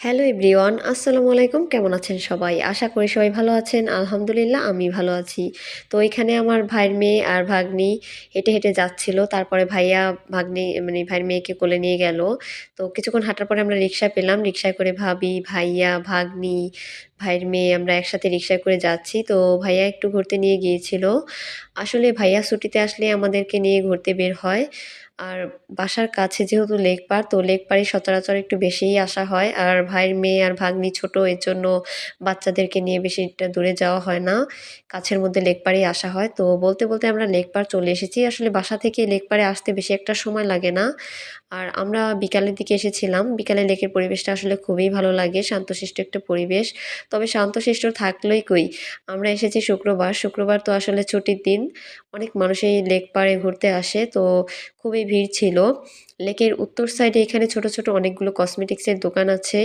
Hello everyone, আসসালামু আলাইকুম। কেমন আছেন সবাই? আশা করি সবাই ভালো আছেন। আলহামদুলিল্লাহ, আমি ভালো আছি। তো এখানে আমার ভাইয়ের মেয়ে আর ভাগ্নি হেঁটে হেঁটে যাচ্ছিল। তারপরে ভাইয়া, ভাগ্নি মানে ভাইয়ের মেয়েকে কোলে নিয়ে গেল। তো কিছুক্ষণ হাঁটার পরে আমরা রিক্সা পেলাম। রিক্সায় করে ভাবি, ভাইয়া, ভাগ্নি, ভাইয়ের মেয়ে, আমরা একসাথে রিক্সায় করে যাচ্ছি। তো ভাইয়া একটু ঘুরতে নিয়ে গিয়েছিল। আসলে ভাইয়া ছুটিতে আসলে আমাদেরকে নিয়ে ঘুরতে বের হয়। আর বাসার কাছে যেহেতু লেক পার, তো লেক পাড়ে সচরাচর একটু বেশিই আসা হয়। আর ভাইয়ের মেয়ে আর ভাগ্নি ছোট, এর জন্য বাচ্চাদেরকে নিয়ে বেশি দূরে যাওয়া হয় না। কাছের মধ্যে লেক পাড়েই আসা হয়। তো বলতে বলতে আমরা লেক পাড় চলে এসেছি। আসলে বাসা থেকে লেক পাড়ে আসতে বেশি একটা সময় লাগে না। আর আমরা বিকালের দিকে এসেছিলাম। বিকালে লেকের পরিবেশটা আসলে খুবই ভালো লাগে, শান্তশিষ্ট একটা পরিবেশ। তবে শান্তশিষ্ট থাকলেই কই? আমরা এসেছি শুক্রবার। শুক্রবার তো আসলে ছুটির দিন। অনেক মানুষই লেক পাড়ে ঘুরতে আসে। তো খুবই ভিড় ছিল। লেকের উত্তর সাইডে এখানে ছোট ছোট অনেকগুলো কসমেটিক্সের দোকান আছে।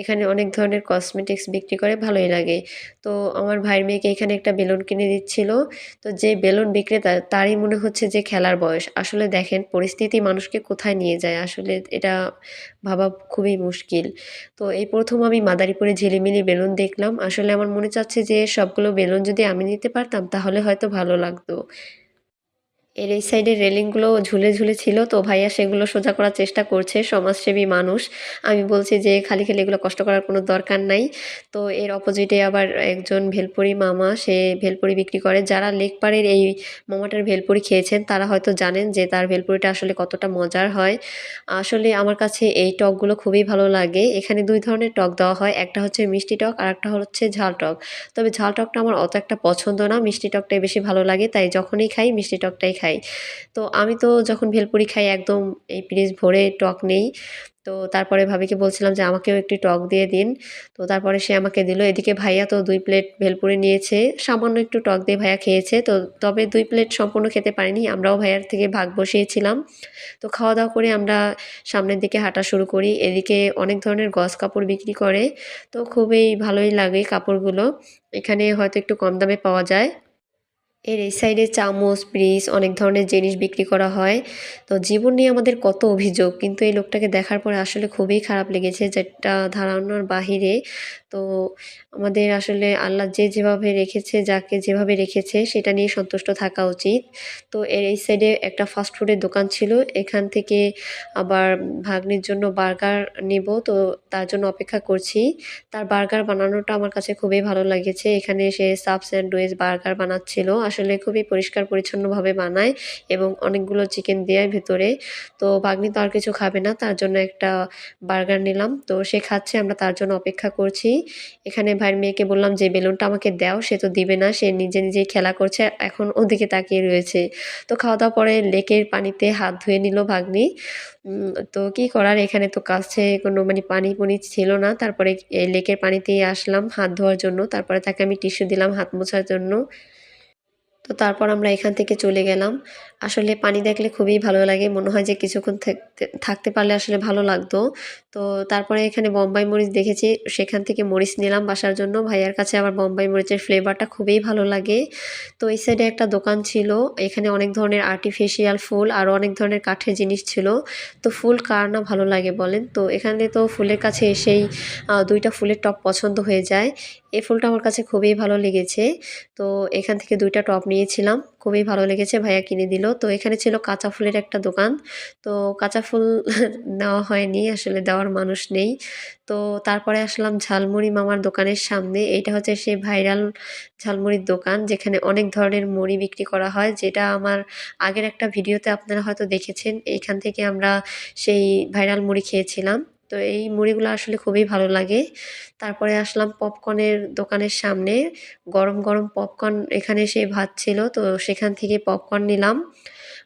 এখানে অনেক ধরনের কসমেটিক্স বিক্রি করে ভালোই লাগে। তো আমার ভাইয়ের মেয়েকে এখানে একটা বেলুন কিনে দিচ্ছিল। তো যে বেলুন বিক্রেতা, তারই মনে হচ্ছে যে খেলার বয়স। আসলে দেখেন, পরিস্থিতি মানুষকে কোথায় নিয়ে যায়? আসলে এটা ভাবা খুবই মুশকিল। তো এই প্রথম আমি মাদারীপুরে ঝিলিমিলি বেলুন দেখলাম। আসলে আমার মনে চাচ্ছে যে সবগুলো বেলুন যদি আমি নিতে পারতাম, তাহলে হয়তো ভালো লাগতো। এর এই সাইডের রেলিংগুলো ঝুলে ঝুলে ছিল, তো ভাইয়া সেগুলো সোজা করার চেষ্টা করছে, সমাজসেবী মানুষ। আমি বলছি যে খালি খালি এগুলো কষ্ট করার কোনো দরকার নাই। তো এর অপোজিটে আবার একজন ভেলপুরি মামা, সে ভেলপুরি বিক্রি করে। যারা লেকপাড়ের এই মামাটার ভেলপুরি খেয়েছেন, তারা হয়তো জানেন যে তার ভেলপুরিটা আসলে কতটা মজার হয়। আসলে আমার কাছে এই টকগুলো খুবই ভালো লাগে। এখানে দুই ধরনের টক দেওয়া হয়, একটা হচ্ছে মিষ্টি টক আর একটা হচ্ছে ঝাল টক। তবে ঝাল টকটা আমার অত একটা পছন্দ না, মিষ্টি টকটাই বেশি ভালো লাগে, তাই যখনই খাই, মিষ্টি টকটাই খাই। তো আমি তো যখন ভেলপুরি খাই একদম এই পিরিচ ভরে টক নেই। তো তারপরে ভাবিকে বলছিলাম যে আমাকেও একটি টক দিয়ে দিন। তো তারপরে সে আমাকে দিল। এদিকে ভাইয়া তো দুই প্লেট ভেলপুরি নিয়েছে। সামান্য একটু টক দিয়ে ভাইয়া খেয়েছে। তো তবে দুই প্লেট সম্পূর্ণ খেতে পারিনি। আমরাও ভাইয়ার থেকে ভাগ বসিয়েছিলাম। তো খাওয়া দাওয়া করে আমরা সামনের দিকে হাঁটা শুরু করি। এদিকে অনেক ধরনের গস কাপড় বিক্রি করে। তো খুবই ভালোই লাগে কাপড়গুলো। এখানে হয়তো একটু কম দামে পাওয়া যায়। এর এই সাইডে চামচ, ব্রিজ, অনেক ধরনের জিনিস বিক্রি করা হয়। তো জীবন নিয়ে আমাদের কত অভিযোগ, কিন্তু এই লোকটাকে দেখার পরে আসলে খুবই খারাপ লেগেছে যেটা ধারণার বাহিরে। তো আমাদের আসলে আল্লাহ যে যেভাবে রেখেছে, যাকে যেভাবে রেখেছে, সেটা নিয়ে সন্তুষ্ট থাকা উচিত। তো এর এই সাইডে একটা ফাস্ট ফুডের দোকান ছিল, এখান থেকে আবার ভাগ্নির জন্য বার্গার নেব। তো তার জন্য অপেক্ষা করছি। তার বার্গার বানানোটা আমার কাছে খুবই ভালো লেগেছে। এখানে সে সাব স্যান্ডউইচ, বার্গার বানাচ্ছিল। আসলে খুবই পরিষ্কার পরিচ্ছন্নভাবে বানায় এবং অনেকগুলো চিকেন দেয় ভেতরে। তো ভাগ্নি তো আর কিছু খাবে না, তার জন্য একটা বার্গার নিলাম। তো সে খাচ্ছে, আমরা তার জন্য অপেক্ষা করছি। এখানে ভাইয়ের মেয়েকে বললাম, যে বেলুনটা আমাকে দাও, সে তো দিবে না, সে নিজে নিজেই খেলা করছে, এখন ওদিকে তাকিয়ে রয়েছে। তো খাওয়া দাওয়া পরে লেকের পানিতে হাত ধুয়ে নিল ভাগ্নি। তো কি করার, এখানে তো কাছে কোনো মানে পানি পুনি ছিল না। তারপরে লেকের পানিতেই আসলাম হাত ধোয়ার জন্য। তারপরে তাকে আমি টিস্যু দিলাম হাত মোছার জন্য। তো তারপর আমরা এখান থেকে চলে গেলাম। আসলে পানি দেখলে খুবই ভালো লাগে, মনে হয় যে কিছুক্ষণ থাকতে পারলে আসলে ভালো লাগতো। তো তারপরে এখানে বম্বাই মরিচ দেখেছি, সেখান থেকে মরিচ নিলাম বাসার জন্য। ভাইয়ার কাছে আবার বম্বাই মরিচের ফ্লেভারটা খুবই ভালো লাগে। তো এই সাইডে একটা দোকান ছিল, এখানে অনেক ধরনের আর্টিফিশিয়াল ফুল আরও অনেক ধরনের কাঠের জিনিস ছিল। তো ফুল কার না ভালো লাগে বলেন? তো এখানে তো ফুলের কাছে এসেই দুইটা ফুলের টপ পছন্দ হয়ে যায়। এই ফুলটা আমার কাছে খুবই ভালো লেগেছে। তো এখান থেকে দুইটা টপ নিয়েছিলাম খুবই ভালো লেগেছে, ভাইয়া কিনে দিল। তো এখানে ছিল কাঁচা ফুলের একটা দোকান। তো কাঁচা ফুল নেওয়া হয়নি, আসলে দেওয়ার মানুষ নেই। তো তারপরে আসলাম ঝালমুড়ি মামার দোকানের সামনে। এইটা হচ্ছে সেই ভাইরাল ঝালমুড়ির দোকান, যেখানে অনেক ধরনের মুড়ি বিক্রি করা হয়, যেটা আমার আগের একটা ভিডিওতে আপনারা হয়তো দেখেছেন। এইখান থেকে আমরা সেই ভাইরাল মুড়ি খেয়েছিলাম। তো এই মুড়িগুলো আসলে খুবই ভালো লাগে। তারপরে আসলাম পপকর্নের দোকানের সামনে। গরম গরম পপকর্ন এখানে সে ভাত ছিল, তো সেখান থেকে পপকর্ন নিলাম।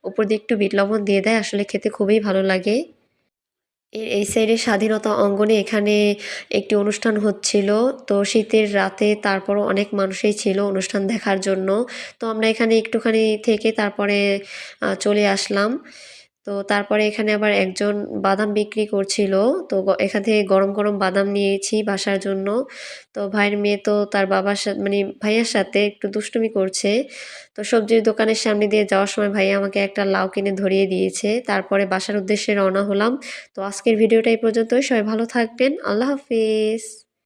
উপর দিয়ে একটু বিট লবণ দিয়ে দেয়, আসলে খেতে খুবই ভালো লাগে। এর এই সাইডে স্বাধীনতা অঙ্গনে এখানে একটি অনুষ্ঠান হচ্ছিল, তো শীতের রাতে তারপরও অনেক মানুষই ছিল অনুষ্ঠান দেখার জন্য। তো আমরা এখানে একটুখানি থেকে তারপরে চলে আসলাম। তো তারপরে এখানে আবার একজন বাদাম বিক্রি করছিল। তো এখান থেকে গরম গরম বাদাম নিয়েছি বাসার জন্য। তো ভাইয়ের মেয়ে তো তার বাবার সাথে মানে ভাইয়ার সাথে একটু দুষ্টুমি করছে। তো সবজির দোকানের সামনে দিয়ে যাওয়ার সময় ভাইয়া আমাকে একটা লাউ কিনে ধরিয়ে দিয়েছে। তারপরে বাসার উদ্দেশ্যে রওনা হলাম। তো আজকের ভিডিওটা এই পর্যন্তই। সবাই ভালো থাকবেন। আল্লাহ হাফিজ।